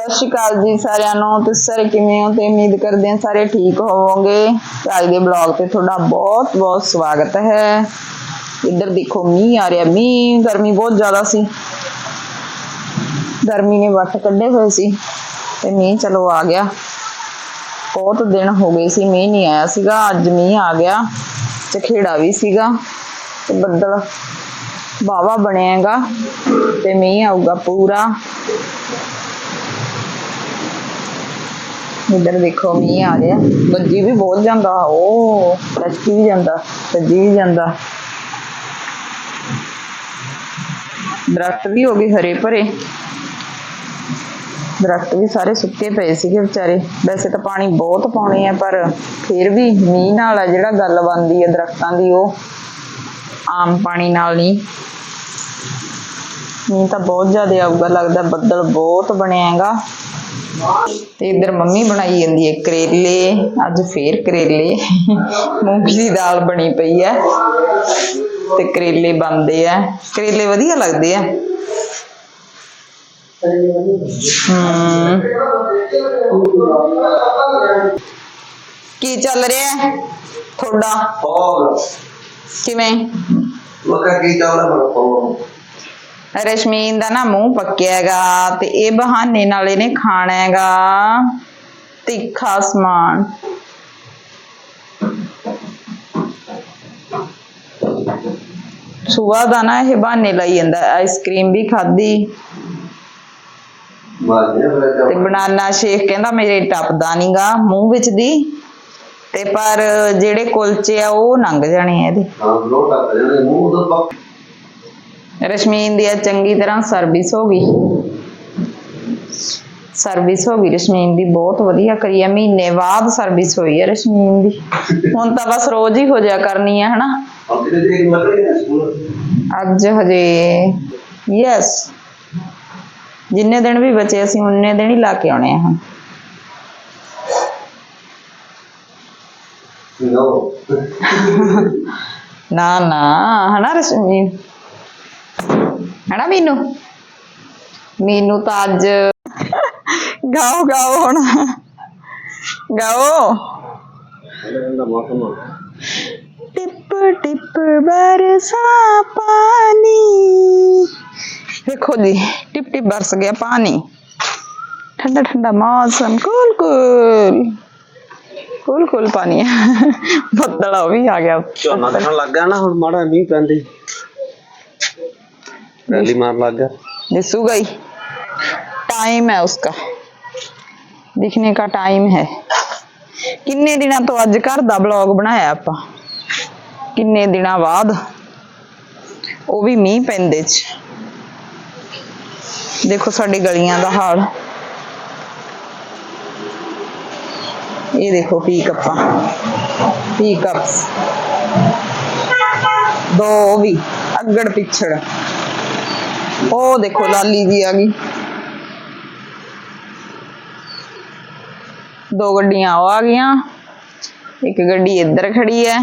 ਸਤਿ ਸ਼੍ਰੀ ਅਕਾਲ ਜੀ ਸਾਰਿਆਂ ਨੂੰ। ਤੁਸੀਂ ਸਾਰੇ ਕਿਵੇਂ ਹੋ? ਤੇ ਉਮੀਦ ਕਰਦੇ ਹਾਂ ਸਾਰੇ ਠੀਕ ਹੋਵੋਗੇ। ਤੇ ਅੱਜ ਦੇ ਬਲੌਗ ਤੇ ਤੁਹਾਡਾ ਬਹੁਤ ਬਹੁਤ ਸਵਾਗਤ ਹੈ। ਇੱਧਰ ਦੇਖੋ, ਮੀਂਹ ਆ ਰਿਹਾ। ਮੀਂਹ, ਗਰਮੀ ਬਹੁਤ ਜ਼ਿਆਦਾ ਸੀ। ਗਰਮੀ ਨੇ ਵੱਟ ਕੱਢੇ ਹੋਏ ਸੀ। ਤੇ ਮੀਂਹ ਚਲੋ ਆ ਗਿਆ। ਬਹੁਤ ਦਿਨ ਹੋ ਗਏ ਸੀ ਮੀਂਹ ਨਹੀਂ ਆਇਆ ਸੀਗਾ। ਅੱਜ ਮੀਂਹ ਆ ਗਿਆ। ਚਖੇੜਾ ਵੀ ਸੀਗਾ। ਤੇ ਬੱਦਲ ਬਾਵਾ ਬਣਿਆਗਾ ਤੇ ਮੀਂਹ ਆਊਗਾ ਪੂਰਾ। ਇੱਧਰ ਦੇਖੋ, ਮੀਂਹ ਆ ਰਿਹਾ। ਗੱਜੀ ਵੀ ਬਹੁਤ ਜਾਂਦਾ। ਉਹ ਲੱਚੀ ਵੀ ਜਾਂਦਾ। ਸੱਜੀ ਵੀ ਜਾਂਦਾ। ਦਰਖਤ ਵੀ ਹੋ ਗਏ ਹਰੇ ਭਰੇ। ਦਰਖਤ ਵੀ ਸਾਰੇ ਸੁੱਕੇ ਪਏ ਸੀਗੇ ਵਿਚਾਰੇ। ਵੈਸੇ ਤਾਂ ਪਾਣੀ ਬਹੁਤ ਪਾਉਣੇ ਆ, ਪਰ ਫਿਰ ਵੀ ਮੀਂਹ ਨਾਲ ਆ ਜਿਹੜਾ ਗੱਲ ਬਣਦੀ ਹੈ ਦਰਖਤਾਂ ਦੀ, ਉਹ ਆਮ ਪਾਣੀ ਨਾਲ ਨਹੀਂ। ਮੀਂਹ ਤਾਂ ਬਹੁਤ ਜ਼ਿਆਦਾ ਆਊਗਾ, ਲੱਗਦਾ ਬੱਦਲ ਬਹੁਤ ਬਣਿਆ ਹੈਗਾ। ਤੇ ਇੱਧਰ ਮੰਮੀ ਬਣਾਈ ਜਾਂਦੀ ਹੈ ਕਰੇਲੇ ਅੱਜ ਫੇਰ ਕਰੇਲੇ। ਮੂੰਗੀ ਦੀ ਦਾਲ ਬਣੀ ਪਈ ਹੈ ਤੇ ਕਰੇਲੇ ਬਣਦੇ ਆ। ਕਰੇਲੇ ਵਧੀਆ ਲੱਗਦੇ ਆ। ਕੀ ਚੱਲ ਰਿਹਾ ਹੈ ਤੁਹਾਡਾ? ਕਿਵੇਂ? ਮੱਕਾ ਕੀ ਚਾਵਲਾ ਮਰ ਪੋ ਰਸ਼ਮੀਨ ਦਾ ਨਾ ਮੂੰਹ ਪੱਕਿਆ ਹੈਗਾ ਤੇ ਇਹ ਬਹਾਨੇ ਨਾਲ ਇਹਨੇ ਖਾਣਾ ਹੈਗਾ ਤਿੱਖਾ ਸਮਾਨ ਸੁਬਹ ਦਾ ਨਾ ਇਹ ਬਹਾਨੇ ਲਈ ਜਾਂਦਾ ਆਈਸਕ੍ਰੀਮ ਵੀ ਖਾਧੀ। ਤੇ ਬਨਾਨਾ ਸ਼ੇਕ ਕਹਿੰਦਾ ਮੇਰੇ ਟੱਪਦਾ ਨਹੀਂਗਾ ਮੂੰਹ ਵਿੱਚ ਦੀ। ਤੇ ਪਰ ਜਿਹੜੇ ਕੁਲਚੇ ਆ ਉਹ ਲੰਘ ਜਾਣੇ ਆ ਇਹਦੇ। ਹਾਂ ਲੋਟ ਆ ਜਾਣੇ ਮੂੰਹ ਪੱਕ ਰਸ਼ਮੀਨ ਦੀ ਚੰਗੀ ਤਰ੍ਹਾਂ ਸਰਵਿਸ ਹੋ ਗਈ। ਸਰਵਿਸ ਹੋ ਗਈ ਰਸ਼ਮੀਨ ਦੀ ਬਹੁਤ ਵਧੀਆ ਕਰੀ ਹੈ ਮਹੀਨੇ ਬਾਅਦ ਸਰਵਿਸ ਹੋਈ ਹੈ ਰਸ਼ਮੀਨ ਦੀ। ਹੁਣ ਤਾਂ ਬਸ ਰੋਜ਼ ਹੀ ਹੋ ਜਾ ਕਰਨੀ ਹੈ ਹਨਾ? ਅੱਜ ਹਜੇ ਯੈਸ ਜਿੰਨੇ ਦਿਨ ਵੀ ਬਚੇ ਅਸੀਂ ਉਨੇ ਦਿਨ ਹੀ ਲਾ ਕੇ ਆਉਣੇ ਆ ਹੁਣ। ਨਾ ਨਾ ਹਨਾ ਰਸ਼ਮੀਨ? ਹਨਾ ਮੀਨੂ? ਮੀਨੂ ਤਾਂ ਅੱਜ ਗਾਓ ਗਾਓ ਹੁਣ। ਗਾਓ। ਟਿਪ ਟਿਪ ਬਰਸਾ ਪਾਣੀ। ਦੇਖੋ ਜੀ ਟਿਪ ਟਿਪ ਬਰਸ ਗਿਆ ਪਾਣੀ। ਠੰਡਾ ਠੰਡਾ ਮੌਸਮ ਕੂਲ ਕੂਲ। ਕੂਲ ਕੂਲ ਪਾਣੀ ਬੱਦਲ ਉਹ ਵੀ ਆ ਗਿਆ। ਝੋਨਾ ਦੇਖਣ ਲੱਗ ਗਿਆ ਨਾ ਹੁਣ ਮਾੜਾ ਮੀਂਹ ਪੈਂਦੇ। ਰੈਲੀ ਮਾਰ ਲੱਗ ਗਿਆ दिसूगा ही टाइम है उसका दिखने का टाइम है ਕਿੰਨੇ ਦਿਨਾਂ ਤੋਂ ਅੱਜ ਘਰ ਦਾ ਬਲੌਗ ਬਣਾਇਆ ਆਪਾਂ ਕਿੰਨੇ ਦਿਨਾਂ ਬਾਅਦ ਉਹ ਵੀ ਮੀਂਹ ਪੈਂਦੇ ਚ ਦੇਖੋ ਸਾਡੀ ਗਲੀਆਂ ਦਾ ਹਾਲ ਇਹ ਦੇਖੋ ਪੀ ਕੱਪਾਂ ਪੀ ਕੱਪਸ ਦੋ ਉਹ ਵੀ ਅੱਗੜ ਪਿੱਛੜ ਉਹ ਦੇਖੋ ਲਾਲੀ ਜੀ ਆ ਗਈ ਦੋ ਗੱਡੀਆਂ ਉਹ ਆ ਗਈਆਂ ਇੱਕ ਗੱਡੀ ਇੱਧਰ ਖੜੀ ਹੈ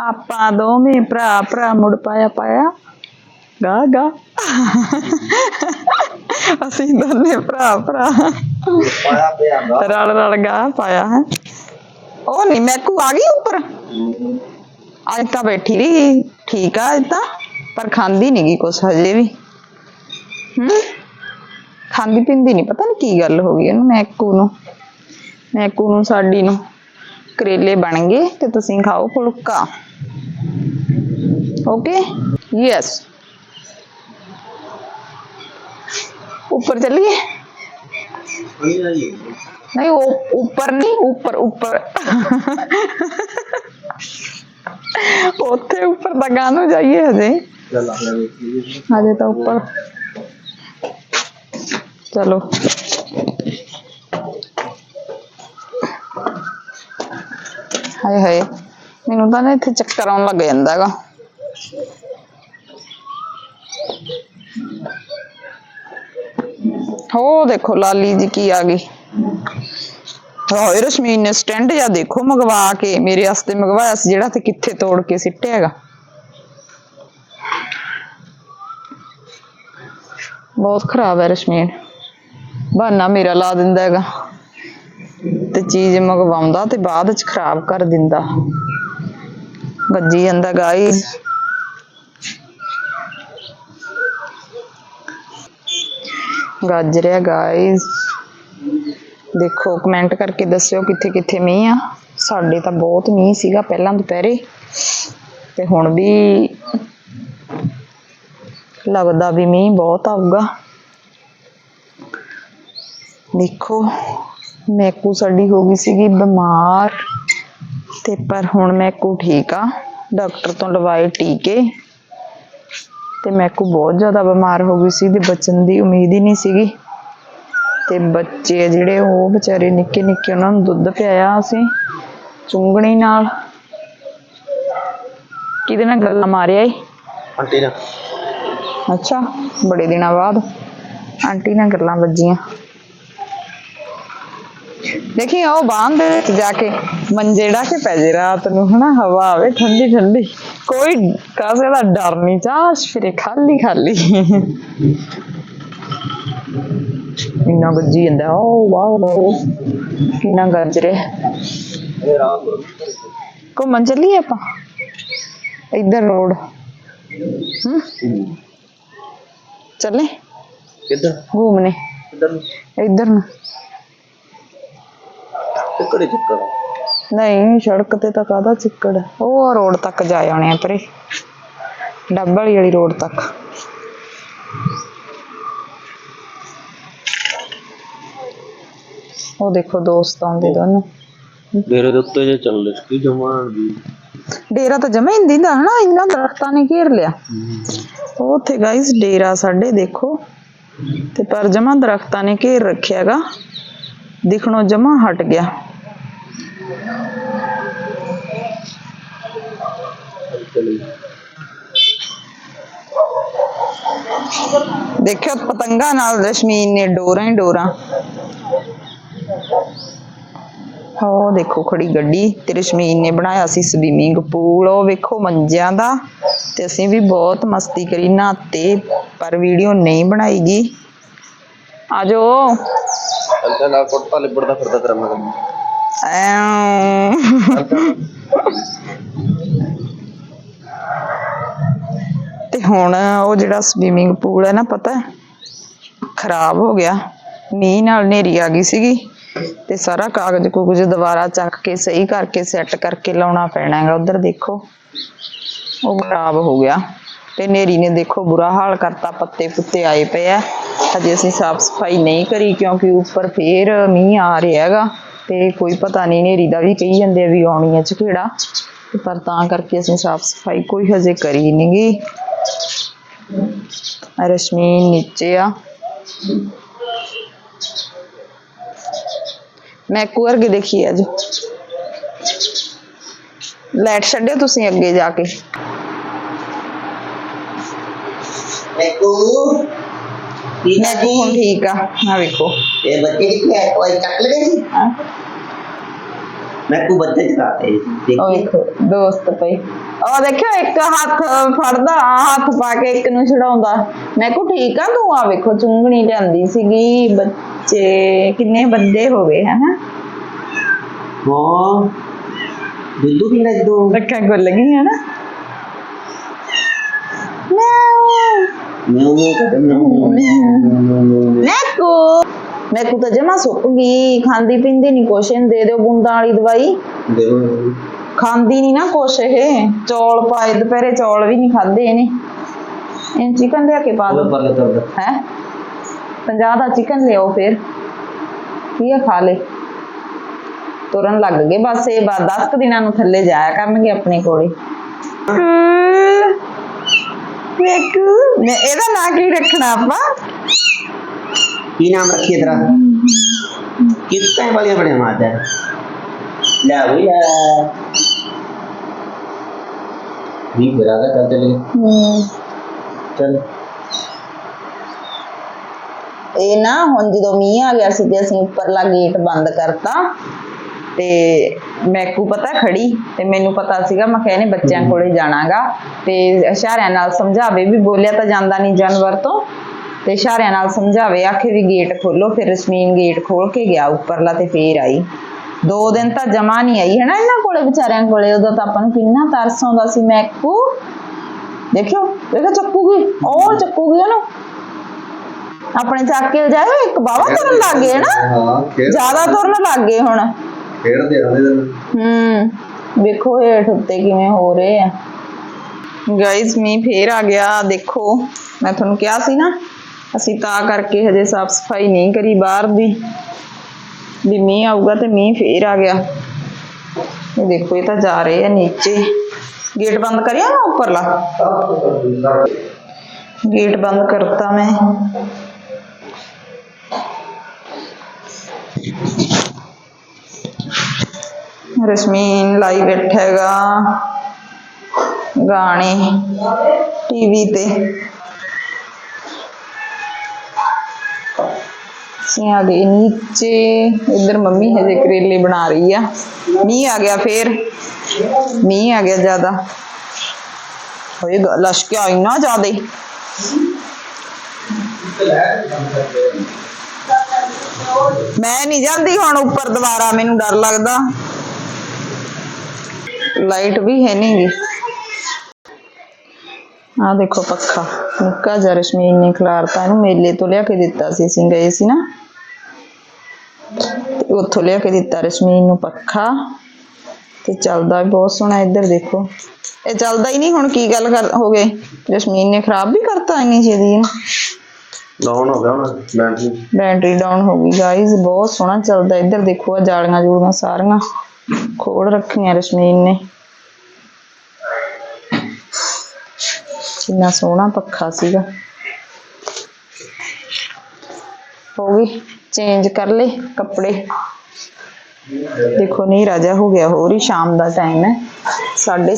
ਆਪਾਂ ਦੋਵੇਂ ਭਰਾ ਭਰਾ ਮੁੜ ਪਾਇਆ ਪਾਇਆ ਗਾ ਗਾ ਅਸੀਂ ਦੋਨੇ ਭਰਾ ਭਰਾ ਪਾਇਆ ਪਿਆ ਗਾ ਰਲ ਰਲ ਗਾ ਪਾਇਆ ਹੈ ਉਹ ਨਹੀਂ ਮੈਕੂ ਆ ਗਈ ਉੱਪਰ ਅੱਜ ਤਾਂ ਬੈਠੀ ਰਹੀ ਠੀਕ ਆ ਅੱਜ ਤਾਂ ਪਰ ਖਾਂਦੀ ਨਹੀਂ ਗਈ ਕੁਛ ਹਜੇ ਵੀ ਹੂੰ ਖਾਂਦੀ ਪਿੰਦੀ ਨਹੀਂ ਪਤਾ ਨਹੀਂ ਕੀ ਗੱਲ ਹੋ ਗਈ ਇਹਨੂੰ ਮੈਕੂ ਨੂੰ ਮੈਕੂ ਨੂੰ ਸਾਡੀ ਨੂੰ ਕਰੇਲੇ ਬਣ ਗਏ ਤੇ ਤੁਸੀਂ ਖਾਓ ਫੁਲਕਾ ਓਕੇ ਯੈਸ ऊपर चलिए नहीं वो ऊपर नहीं ऊपर ऊपर ਉੱਥੇ ਉੱਪਰ ਤਾਂ ਗਾਂ ਨੂੰ ਜਾਈਏ ਹਜੇ ਚੱਲ ਆ ਲੈ ਵੇਖੀਏ ਹਜੇ ਤਾਂ ਉੱਪਰ ਚਲੋ ਹਾਏ ਹਾਏ ਮੈਨੂੰ ਤਾਂ ਨਾ ਇੱਥੇ ਚੱਕਰ ਆਉਣ ਲੱਗ ਜਾਂਦਾ ਹੈਗਾ ਹੋ ਦੇਖੋ ਲਾਲੀ ਜੀ ਕੀ ਆ ਗਈ। ਹਾਏ ਰਸ਼ਮੀਨ ਨੇ ਸਟੈਂਡ ਜਾਂ ਦੇਖੋ ਮੰਗਵਾ ਕੇ, ਮੇਰੇ ਵਾਸਤੇ ਮੰਗਵਾਇਆ ਸੀ, ਜਿਹੜਾ ਤੇ ਕਿੱਥੇ ਤੋੜ ਕੇ ਸਿੱਟਿਆ ਹੈਗਾ। ਬਹੁਤ ਖਰਾਬ ਹੈ ਰਸ਼ਮੀਨ ਬਹਾਨਾ ਮੇਰਾ ਲਾ ਦਿੰਦਾ ਹੈਗਾ। ਤੇ ਚੀਜ਼ ਮੰਗਵਾਉਂਦਾ ਤੇ ਬਾਅਦ ਚ ਖਰਾਬ ਕਰ ਦਿੰਦਾ। ਗੱਜੀ ਜਾਂਦਾ ਗਾਈਸ ਗੱਜ ਰਿਹਾ ਗਾਈਸ ਦੇਖੋ ਕਮੈਂਟ ਕਰਕੇ ਦੱਸਿਓ ਕਿੱਥੇ ਕਿੱਥੇ ਮੀਂਹ ਆ। ਸਾਡੇ ਤਾਂ ਬਹੁਤ ਮੀਂਹ ਸੀਗਾ ਪਹਿਲਾਂ ਦੁਪਹਿਰੇ। ਤੇ ਹੁਣ ਵੀ ਲੱਗਦਾ ਵੀ ਮੀਂਹ ਬਹੁਤ ਆਊਗਾ। ਦੇਖੋ, ਮੈਕੂ ਸਾਡੀ ਹੋ ਗਈ ਸੀਗੀ ਬਿਮਾਰ। ਤੇ ਪਰ ਹੁਣ ਮੈਕੂ ਠੀਕ ਆ। ਡਾਕਟਰ ਤੋਂ ਲਵਾਏ ਟੀਕੇ। ਤੇ ਮੈਕੂ ਬਹੁਤ ਜ਼ਿਆਦਾ ਬਿਮਾਰ ਹੋ ਗਈ ਸੀ ਤੇ ਬਚਣ ਦੀ ਉਮੀਦ ਹੀ ਨਹੀਂ ਸੀਗੀ। ਤੇ ਬੱਚੇ ਜਿਹੜੇ ਉਹ ਵਿਚਾਰੇ ਨਿੱਕੇ ਨਿੱਕੇ ਉਹਨਾਂ ਨੂੰ ਦੁੱਧ ਪਿਆਇਆ ਅਸੀਂ ਚੁੰਗਣੀ ਨਾਲ। ਕਿਹਦੇ ਨਾਲ ਗੱਲਾਂ ਮਾਰਿਆ ਈ? ਆਂਟੀ ਨਾ ਅੱਛਾ ਬੜੇ ਦਿਨਾਂ ਬਾਅਦ ਆਂਟੀ ਨਾਲ ਗੱਲਾਂ ਵੱਜੀਆਂ। ਦੇਖੀ ਉਹ ਬਾਂਹ ਦੇ ਵਿੱਚ ਜਾ ਕੇ ਮੰਜੇ ਡਾ ਕੇ ਪੈ ਜੇ ਰਾਤ ਨੂੰ ਹਨਾ ਹਵਾ ਆਵੇ ਠੰਡੀ ਠੰਡੀ। ਕੋਈ ਕਾਸੇ ਦਾ ਡਰ ਨਹੀਂ ਚਾਸ਼ ਫਿਰੇ ਖਾਲੀ ਖਾਲੀ। ਇੰਨਾ ਗੱਜੀ ਜਾਂਦਾ ਓ ਵਾਓ ਕਿੰਨਾ ਗੱਜ ਰਿਹਾ। ਘੁੰਮਣ ਚੱਲੀਏ ਆਪਾਂ? ਇੱਧਰ ਰੋਡ। ਹਮ ਚੱਲੇ? ਕਿੱਧਰ? ਘੁੰਮਣੇ। ਕਿੱਧਰ ਨੂੰ? ਇੱਧਰ ਨੂੰ। ਕਿੱਕੜੇ ਚੱਕਰ ਨਹੀਂ ਸੜਕ ਤੇ ਤਾਂ ਕਾਹਦਾ ਚਿੱਕੜ? ਹੈ? ਉਹ ਰੋਡ ਤੱਕ ਜਾ ਆਉਣੇ ਆ ਪਰੇ। ਡੱਬਲ ਵਾਲੀ ਵਾਲੀ ਰੋਡ ਤੱਕ। ਉਹ ਦੇਖੋ ਦੋਸਤ ਆਉਂਦੇ ਦੋਨੋਂ। ਮੇਰੇ ਦੇ ਉੱਤੇ ਜੇ ਚੱਲ ਕੀ ਜਮਾਨ ਦੀ ਡੇਰਾ ਤਾਂ ਜਮਾ ਹੀ ਦਾ ਹਨਾ? ਇੰਨਾ ਦਰਖਤਾਂ ਨੇ ਘੇਰ ਲਿਆ। ਉਹ ਉੱਥੇ ਗਾਇਸ ਡੇਰਾ ਸਾਡੇ ਦੇਖੋ। ਤੇ ਪਰ ਜਮਾ ਦਰਖਤਾਂ ਨੇ ਘੇਰ ਰੱਖਿਆਗਾ ਦਿਖਣੋਂ ਜਮਾ ਹਟ ਗਿਆ। ਦੇਖਿਓ ਪਤੰਗਾ ਨਾਲ ਰਸ਼ਮੀਨ ਨੇ ਡੋਰਾਂ ਹੀ ਡੋਰਾਂ। ਉਹ ਦੇਖੋ ਖੜੀ ਗੱਡੀ ਤੇ ਰਸ਼ਮੀਨ ਨੇ ਬਣਾਇਆ ਸੀ ਸਵੀਮਿੰਗ ਪੂਲ। ਉਹ ਵੇਖੋ ਮੰਜਿਆਂ ਦਾ ਤੇ ਅਸੀਂ ਵੀ ਬਹੁਤ ਮਸਤੀ ਕਰੀ, ਨਹਾਤੇ, ਪਰ ਵੀਡੀਓ ਨਹੀਂ ਬਣਾਈਗੀ ਆਜੋ ਅੱਛਾ ਨਾਲ ਕੁੱਟਾ ਲਿਬੜਦਾ ਫਿਰਦਾ ਤੇਰਾ ਮਗਰ। ਤੇ ਹੁਣ ਉਹ ਜਿਹੜਾ ਸਵੀਮਿੰਗ ਪੂਲ ਹੈ ਨਾ, ਪਤਾ ਖਰਾਬ ਹੋ ਗਿਆ। ਮੀਂਹ ਨਾਲ ਹਨੇਰੀ ਆ ਗਈ ਸੀਗੀ ਤੇ ਸਾਰਾ ਕਾਗਜ਼ ਕੁਗਜ਼ ਦੁਬਾਰਾ ਚੱਕ ਕੇ, ਸਹੀ ਕਰਕੇ ਸੈੱਟ ਕਰਕੇ ਲਾਉਣਾ ਪੈਣਾ ਹੈਗਾ। ਉਧਰ ਦੇਖੋ, ਉਹ ਖਰਾਬ ਹੋ ਗਿਆ। ਤੇ ਹਨੇਰੀ ਨੇ ਦੇਖੋ, ਬੁਰਾ ਹਾਲ ਕਰਤਾ। ਪੱਤੇ ਪੁੱਤੇ ਆਏ ਪਏ ਆ। ਹਜੇ ਅਸੀਂ ਸਾਫ਼ ਸਫ਼ਾਈ ਨਹੀਂ ਕਰੀ ਕਿਉਂਕਿ ਉੱਪਰ ਫੇਰ ਮੀਂਹ ਆ ਰਿਹਾ ਹੈਗਾ। ਤੇ ਕੋਈ ਪਤਾ ਨਹੀਂ, ਹਨੇਰੀ ਦਾ ਵੀ ਕਹੀ ਜਾਂਦੇ ਆ ਵੀ ਆਉਣੀ ਹੈ ਝਕੇੜਾ ਪਰ ਤਾਂ ਕਰਕੇ ਅਸੀਂ ਸਾਫ਼ ਸਫ਼ਾਈ ਕੋਈ ਹਜੇ ਕਰੀ ਨੀ ਗੀ। ਰਸ਼ਮੀ ਨੀਚੇ ਆ। ਮੈਂ ਕੁਅਰ ਕੇ ਦੇਖੀ ਅੱਜ। ਲਾਈਟ ਛੱਡਿਓ ਤੁਸੀਂ ਅੱਗੇ ਜਾ ਕੇ। ਮੈਕੂ ਠੀਕ ਮੈਂ ਹੁਣ ਠੀਕ ਆ ਆ ਵੇਖੋ। ਇਹ ਬੱਚੇ ਕਿੱਥੇ ਹੈ ਕੋਈ ਚੱਕ ਲਗੇ ਸੀ ਹਾਂ। ਮੈਕੂ ਬੱਚੇ ਚਲਾਤੇ ਉਹ ਦੇਖੀ ਵੇਖੋ ਦੋਸਤ ਪਈ। ਉਹ ਦੇਖਿਓ ਇੱਕ ਹੱਥ ਫੜਦਾ ਹੱਥ ਪਾ ਕੇ ਇੱਕ ਨੂੰ ਛਡਾਉਂਦਾ। ਮੈਂ ਕੋ ਠੀਕ ਆ ਤੂੰ ਆ ਵੇਖੋ ਚੁੰਗਣੀ ਲਿਆਂਦੀ ਸੀਗੀ। ਬੱਚੇ ਕਿੰਨੇ ਬੰਦੇ ਹੋ ਗਏ ਹਨਾ ਹਾਂ। ਦੁੱਧੂ ਪੀਣਾ ਜਦੋਂ ਅੱਖਾਂ ਗੁੱਲ ਗਈਆਂ ਨਾ ਮਿਉ ਮੈਕੂ। ਮੈਕੂ ਤਾਂ ਜਮਾ ਸੁੱਕ ਗਈ। ਖਾਂਦੀ ਪੀਂਦੀ ਨਹੀਂ ਕੁਛ। ਇਹਨੂੰ ਦੇ ਦਿਓ ਬੂੰਦਾਂ ਵਾਲੀ ਦਵਾਈ। ਖਾਂਦੀ ਨਹੀਂ ਨਾ ਕੁਛ ਇਹ। ਚੌਲ ਪਾਏ ਦੁਪਹਿਰੇ ਚੌਲ ਵੀ ਨਹੀਂ ਖਾਦੇ ਇਹਨੇ। ਇਹ ਚਿਕਨ ਲਿਆ ਕੇ ਪਾ ਦੋ। ਹੈ? 50 ਦਾ ਚਿਕਨ ਲਿਆਓ ਫਿਰ। ਕੀ ਆ ਖਾ ਲੈ। ਤੁਰਨ ਲੱਗ ਗਏ ਬਸ ਇਹ ਬਾ 10 ਕੁ ਦਿਨਾਂ ਨੂੰ ਥੱਲੇ ਜਾਇਆ ਕਰਨਗੇ ਆਪਣੇ ਕੋਲੇ। ਵੇਖੂ। ਮੈਂ ਇਹਦਾ ਨਾਂ ਕੀ ਰੱਖਣਾ ਆਪਾਂ? ਕੀ ਨਾਮ ਰੱਖੀਏ ਤੇਰਾ? ਟਾਈਮ ਵਾਲੀਆਂ ਬੜੀਆਂ ਮਾਰਦਾ ਲੈ ਵੀ ਲੈ ਵੀ ਬਰਾਦਾ ਚੱਲ ਚੱਲੇ ਚੱਲ। ਇਹ ਨਾ ਹੁਣ ਜਦੋਂ ਮੀਂਹ ਆ ਗਿਆ ਸੀ ਤੇ ਅਸੀਂ ਉੱਪਰਲਾ ਗੇਟ ਬੰਦ ਕਰਤਾ। ਤੇ ਮੈਕੂ ਪਤਾ ਖੜੀ ਤੇ ਮੈਨੂੰ ਪਤਾ ਸੀਗਾ ਮੈਂ ਕਿਹਾ ਇਹਨੇ ਬੱਚਿਆਂ ਕੋਲੇ ਜਾਣਾਗਾ ਤੇ ਇਸ਼ਾਰਿਆਂ ਨਾਲ ਸਮਝਾਵੇ ਵੀ ਬੋਲਿਆ ਤਾਂ ਜਾਂਦਾ ਨਹੀਂ ਜਾਨਵਰ ਤੋਂ ਤੇ ਇਸ਼ਾਰਿਆਂ ਨਾਲ ਸਮਝਾਵੇ ਆਖੇ ਵੀ ਗੇਟ ਖੋਲੋ ਫਿਰ ਰਸ਼ਮੀਨ ਗੇਟ ਖੋਲ ਕੇ ਗਿਆ ਉੱਪਰਲਾ ਤੇ ਫੇਰ ਆਈ। ਦੋ ਦਿਨ ਤਾਂ ਜਮਾ ਨਹੀਂ ਆਈ ਹੈ ਨਾ ਇਹਨਾਂ ਕੋਲੇ ਵਿਚਾਰਿਆਂ ਕੋਲੇ? ਉਦੋਂ ਤਾਂ ਆਪਾਂ ਨੂੰ ਕਿੰਨਾ ਤਰਸ ਆਉਂਦਾ ਸੀ ਮੈਕੂ। ਦੇਖਿਓ ਦੇਖੋ ਚੱਕੂਗੀ ਉਹ ਚੱਕੂਗੀ ਉਹਨੂੰ। ਆਪਣੇ ਚੱਕ ਕੇ ਜਾਏ ਇੱਕ ਬਾਵਾ ਤੁਰਨ ਲੱਗ ਗਏ ਨਾ? ਜ਼ਿਆਦਾ ਤੁਰਨ ਲੱਗ ਗਏ ਹੁਣ। ਖੇਡਦੇ ਰਹਿੰਦੇ ਦਿਨ ਹੂੰ ਵੇਖੋ ਹੇਠ ਉੱਤੇ ਕਿਵੇਂ ਹੋ ਰਹੇ ਆ। ਗਾਇਸ ਮੀਂਹ ਫੇਰ ਆ ਗਿਆ ਦੇਖੋ। ਮੈਂ ਤੁਹਾਨੂੰ ਕਿਹਾ ਸੀ ਨਾ ਅਸੀਂ ਤਾਂ ਕਰਕੇ ਹਜੇ ਸਾਫ਼ ਸਫ਼ਾਈ ਨਹੀਂ ਕਰੀ ਬਾਹਰ ਦੀ। ਵੀ ਮੀਂਹ ਆਊਗਾ ਤੇ ਮੀਂਹ ਫੇਰ ਆ ਗਿਆ। ਇਹ ਦੇਖੋ ਇਹ ਤਾਂ ਜਾ ਰਹੇ ਆ ਨੀਚੇ। ਗੇਟ ਬੰਦ ਕਰਿਆ ਨਾ ਉੱਪਰਲਾ? ਗੇਟ ਬੰਦ ਕਰਤਾ ਮੈਂ। ਰਸ਼ਮੀਨ ਲਾਈ ਬੈਠਾ ਗਾਣੇ ਟੀਵੀ ਤੇ। ਅਸੀਂ ਆ ਗਏ ਨੀਚੇ, ਇੱਧਰ ਮੰਮੀ ਹਜੇ ਕਰੇਲੇ ਬਣਾ ਰਹੀ ਆ। ਮੀਂਹ ਆ ਗਿਆ ਫੇਰ। ਮੀਂਹ ਆ ਗਿਆ ਜ਼ਿਆਦਾ। ਹੋਏ ਲਸ਼ਕਿਆ ਇੰਨਾ ਜ਼ਿਆਦੇ। ਮੈਂ ਨਹੀਂ ਜਾਂਦੀ ਹੁਣ ਉੱਪਰ ਦੁਬਾਰਾ, ਮੈਨੂੰ ਡਰ ਲੱਗਦਾ। ਲਾਈਟ ਵੀ ਹੈ ਨਹੀਂ ਗੀ। ਆ ਦੇਖੋ ਪੱਖਾ। ਨਿੱਕਾ ਜਿਹਾ ਰਸ਼ਮੀਨ ਨੇ ਖਿਲਾਰਤਾ ਇਹਨੂੰ ਮੇਲੇ ਤੋਂ ਲਿਆ ਕੇ ਦਿੱਤਾ ਸੀ ਅਸੀਂ ਗਏ ਸੀ ਨਾ। ਉੱਥੋਂ ਲਿਆ ਕੇ ਦਿੱਤਾ ਰਸ਼ਮੀਨ ਨੂੰ ਪੱਖਾ। ਤੇ ਚੱਲਦਾ ਵੀ ਬਹੁਤ ਸੋਹਣਾ ਇੱਧਰ ਦੇਖੋ। ਇਹ ਚੱਲਦਾ ਹੀ ਨਹੀਂ ਹੁਣ ਕੀ ਗੱਲ ਕਰ ਹੋ ਗਏ ਰਸ਼ਮੀਨ ਨੇ ਖਰਾਬ ਵੀ ਕਰਤਾ ਇੰਨੀ ਛੇਤੀ ਇਹਨੂੰ? ਡਾਊਨ ਹੋ ਗਿਆ ਹੁਣ ਬੈਟਰੀ ਬੈਟਰੀ ਡਾਊਨ ਹੋ ਗਈ। ਗਾਇਸ ਬਹੁਤ ਸੋਹਣਾ ਚੱਲਦਾ। ਇੱਧਰ ਦੇਖੋ ਆ ਜਾਲੀਆਂ ਜੂਲੀਆਂ ਸਾਰੀਆਂ। ਖੋਲ ਰੱਖੀਆਂ ਰਸ਼ਮੀਨ ਨੇ ਕਿੰਨਾ ਸੋਹਣਾ ਪੱਖਾ ਸੀਗਾ ਹੋ ਗਈ ਚੇਂਜ ਕਰ ਲਏ ਕੱਪੜੇ ਦੇਖੋ ਨਹੀਂ ਰਾਜਾ ਹੋ ਗਿਆ ਹੋਰ ਹੀ ਸ਼ਾਮ ਦਾ ਟਾਈਮ ਹੈ 7:30